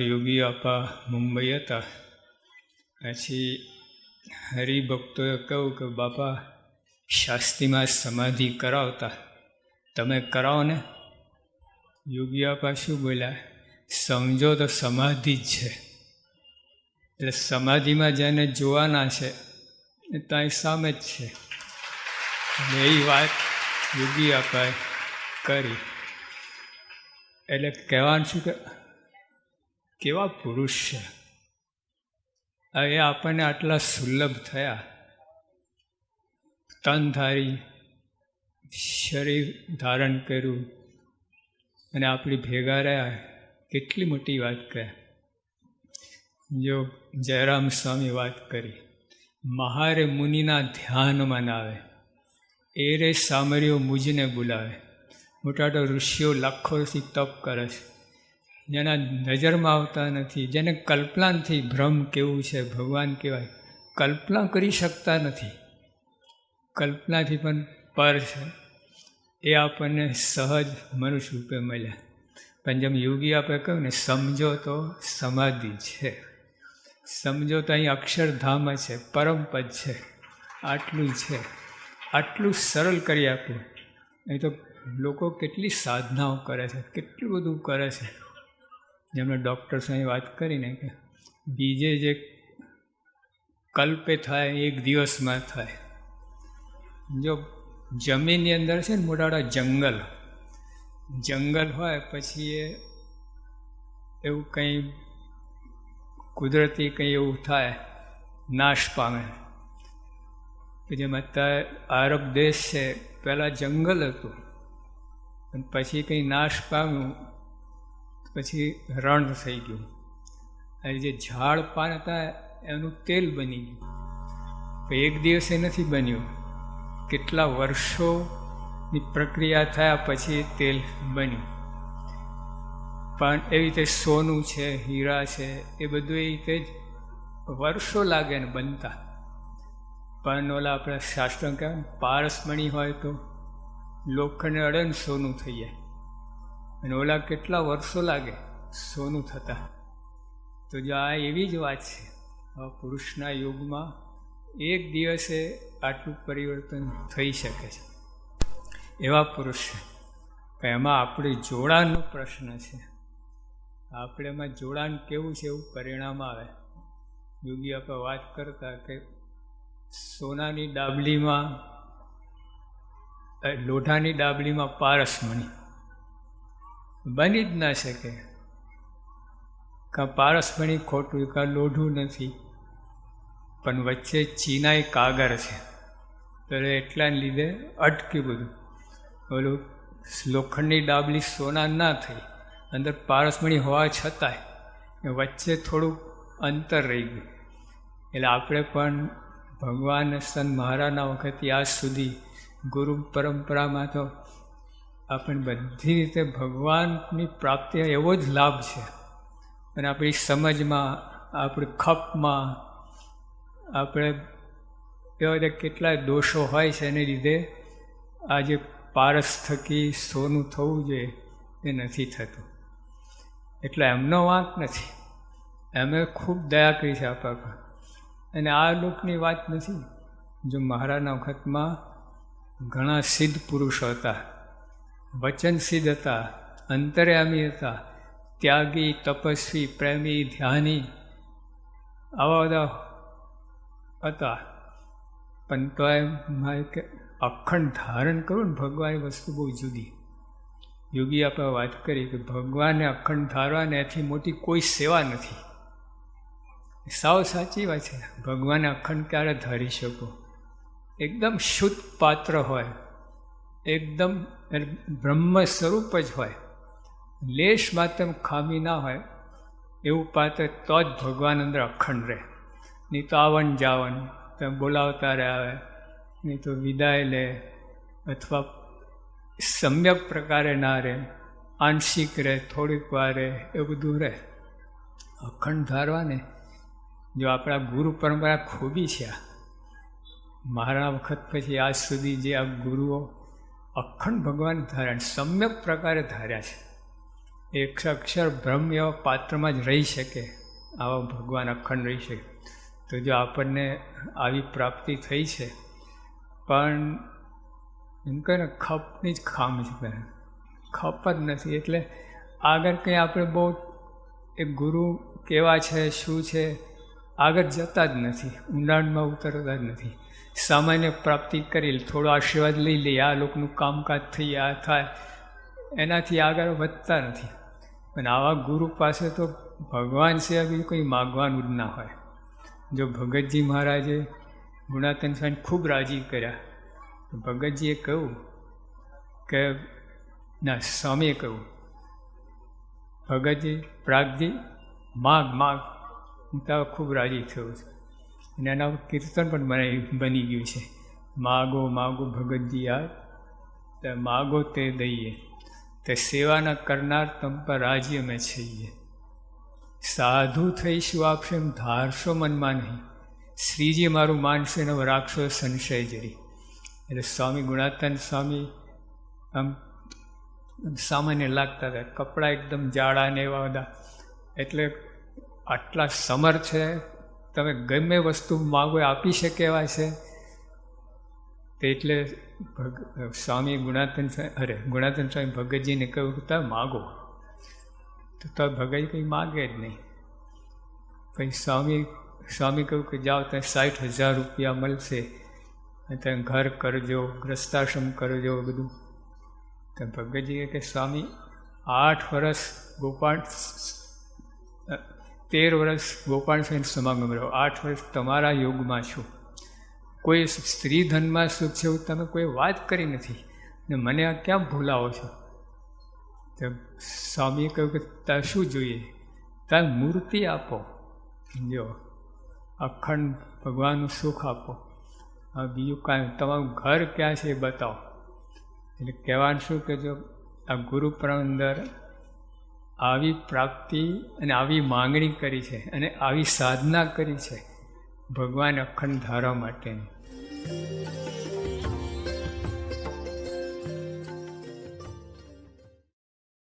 યોગી આપા મુંબઈ હતા પછી હરિભક્તોએ કહ્યું કે, બાપા, શાસ્ત્રીમાં સમાધિ કરાવતા. તમે કરાવો ને. યોગી આપા શું બોલ્યા? સમજો તો સમાધિ જ છે. એટલે સમાધિમાં જેને જોવાના છે, એ ત્યાં સામે જ છે. એ વાત યોગી આપાએ કરી. એટલે કહેવાનું શું કે કેવા પુરુષ છે? એ આપણને આટલા સુલભ થયા. તનધારી શરીર ધારણ કર્યું અને આપણી ભેગા રહ્યા. કેટલી મોટી વાત કહે. જો જયરામ સ્વામી વાત કરી, મહારે મુનિના ધ્યાનમાં આવે એ રે સામરીઓ મુજને બોલાવે. મોટા મોટા ઋષિઓ લાખોથી તપ કરે છે. જેના નજરમાં આવતા નથી, જેને કલ્પનાથી ભ્રમ કેવું છે, ભગવાન કહેવાય, કલ્પના કરી શકતા નથી. કલ્પનાથી પણ પર છે. એ આપણને સહજ મનુષ્ય રૂપે મળ્યા. પણ જેમ યોગી આપણે કહ્યું ને, સમજો તો સમાધિ છે. સમજો તો અહીં અક્ષરધામ છે પરમપદ છે. આટલું છે. આટલું સરળ કરી આપ્યું નહીં તો લોકો કેટલી સાધનાઓ કરે છે, કેટલું બધું કરે છે. જેમણે ડૉક્ટર સાહેબ વાત કરીને કે બીજે જે કલ્પે થાય એક દિવસમાં થાય. જો જમીનની અંદર છે ને મોટા મોટા જંગલ જંગલ હોય પછી એ એવું કંઈ કુદરતી કંઈ એવું થાય, નાશ પામે. જેમ અત્યારે આરબ દેશ છે, પહેલાં જંગલ હતું પછી કંઈ નાશ પામ્યું પછી રણ થઈ ગયું. અને જે ઝાડ પાન હતા એનું તેલ બની ગયું. એક દિવસે નથી બન્યું. કેટલા વર્ષોની પ્રક્રિયા થયા પછી તેલ બન્યું. પણ એવી રીતે સોનું છે, હીરા છે, એ બધું એ રીતે જ વર્ષો લાગે ને બનતા. પણ ઓલા આપણા શાસ્ત્ર કહેવાય પારસમણી હોય તો લોખંડ અડે ને સોનું થઈ જાય. અને ઓલા કેટલા વર્ષો લાગે સોનું થતા. તો જો આ એવી જ વાત છે, આ પુરુષના યુગમાં એક દિવસે આટલું પરિવર્તન થઈ શકે છે. એવા પુરુષ છે. એમાં આપણે જોડાણનો પ્રશ્ન છે. આપણે એમાં જોડાણ કેવું છે એવું પરિણામ આવે. યોગી આપણે વાત કરતા કે સોનાની ડાબલીમાં લોઢાની ડાબલીમાં પારસમણી બની જ ના શકે. કાં પારસમણી ખોટું, કાં લોઢું નથી. પણ વચ્ચે ચીનાઈ કાગર છે. એટલે એટલાને લીધે અટકી બધું. ઓલું લોખંડની ડાબલી સોના ના થઈ. અંદર પારસમણી હોવા છતાંય વચ્ચે થોડુંક અંતર રહી ગયું. એટલે આપણે પણ ભગવાન સંત મહારાજના વખતથી આજ સુધી ગુરુ પરંપરામાં તો આપણને બધી રીતે ભગવાનની પ્રાપ્તિ એવો જ લાભ છે. અને આપણી સમજમાં, આપણી ખપમાં, આપણે એવા બધા કેટલાય દોષો હોય છે એને લીધે આજે પારસ થકી સોનું થવું જોઈએ એ નથી થતું. એટલે એમનો વાંક નથી. એમણે ખૂબ દયા કરી છે આપણા પર. અને આ લોકની વાત નથી. જો મહારાજના વખતમાં ઘણા સિદ્ધ પુરુષો હતા. વચન સિદ્ધ હતા અંતર્યામી હતા ત્યાગી, તપસ્વી, પ્રેમી, ધ્યાની આવા બધા હતા. પણ તો એમ કે અખંડ ધારણ કરું ને ભગવાનની વસ્તુ બહુ જુદી. યોગી આપણે વાત કરી કે ભગવાનને અખંડ ધારવાને એથી મોટી કોઈ સેવા નથી. સાવ સાચી વાત છે. ભગવાને અખંડ ક્યારે ધારી શકો? એકદમ શુદ્ધ પાત્ર હોય. એકદમ બ્રહ્મ સ્વરૂપ જ હોય. લેશ માત્ર ખામી ના હોય, એવું પાત્ર તો જ ભગવાન અંદર અખંડ રહે. નહીં તો આવન જાવન તમે બોલાવતા રહે આવે, નહીં તો વિદાય લે, અથવા સમ્યક પ્રકારે ના રહે, આંશિક રહે, થોડીક વાર રહે એ બધું રહે. અખંડ ધારવાને, જો આપણા ગુરુ પરંપરા ખૂબી છે મારા વખત પછી આજ સુધી જે આ ગુરુઓ અખંડ ભગવાન ધાર્યા સમ્યક પ્રકારે ધાર્યા છે. એક અક્ષર બ્રહ્મ એવા પાત્રમાં જ રહી શકે, આવા ભગવાન અખંડ રહી શકે. તો જો આપણને આવી પ્રાપ્તિ થઈ છે, પણ એમ કહે ને ખપની જ ખામ છે ખપ જ નથી, એટલે આગળ કંઈ આપણે બહુ એ ગુરુ કેવા છે, શું છે, આગળ જતા જ નથી, ઊંડાણમાં ઉતરતા જ નથી. સામાન્ય પ્રાપ્તિ કરી, થોડો આશીર્વાદ લઈ લઈએ આ લોકોનું કામકાજ થઈ, આ થાય. એનાથી આગળ વધતા નથી. પણ આવા ગુરુ પાસે તો ભગવાન સિવાય બીજું કંઈ માગવાનું જ ના હોય. જો ભગતજી મહારાજે ગુણાતન સ્વામી ખૂબ રાજી કર્યા ભગતજીએ કહ્યું કે, ના, સ્વામીએ કહ્યું, ભગતજી, પ્રાગજી, માગ માગ, હું તો ખૂબ રાજી થયો છું. અને એના કીર્તન પણ મને બની ગયું છે. માગો માગો ભગતજી આ માગો તે દઈએ, તે સેવાના કરનાર તમ પર રાજ્ય મેં છીએ. સાધુ થઈશું આપશે એમ ધારશો મનમાં નહીં. શ્રીજી મારું માનશે એનો રાખશો સંશય જરી. એટલે સ્વામી ગુણાતન સ્વામી આમ સામાન્ય લાગતા હતા. કપડાં એકદમ જાડા ને એવા બધા. એટલે આટલા સમર છે તમે ગમે વસ્તુ માગો આપી શકે એવા છે? તે એટલે સ્વામી ગુણાતન અરે ગુણાતન સ્વામી ભગતજીને કહ્યું કે તમે માગો. તો તો ભગત કંઈ માગે જ નહીં. પછી સ્વામી સ્વામી કહ્યું કે જાઓ ત્યાં સાઠ હજાર રૂપિયા મળશે. તમે ઘર કરજો, ગ્રસ્તાશ્રમ કરજો બધું. તો ભગતજીએ કે સ્વામી, આઠ વર્ષ ગોપાલ તેર વર્ષ ગોપાલ સ્વામી સમાગમ રહ્યો. આઠ વર્ષ તમારા યોગમાં છું. કોઈ સ્ત્રી ધનમાં સુખ છે એવું તમે કોઈ વાત કરી નથી. ને મને આ ક્યાં ભૂલાવો છો? તો સ્વામીએ કહ્યું કે તાર શું જોઈએ? તાર મૂર્તિ આપો. જો, અખંડ ભગવાનનું સુખ આપો. આ બીજું કાંઈ તમારું ઘર ક્યાં છે એ બતાવો. એટલે કહેવાનું શું કે જો આ ગુરુ અંદર આવી પ્રાપ્તિ અને આવી માંગણી કરી છે અને આવી સાધના કરી છે ભગવાન અખંડ ધારવા માટેની.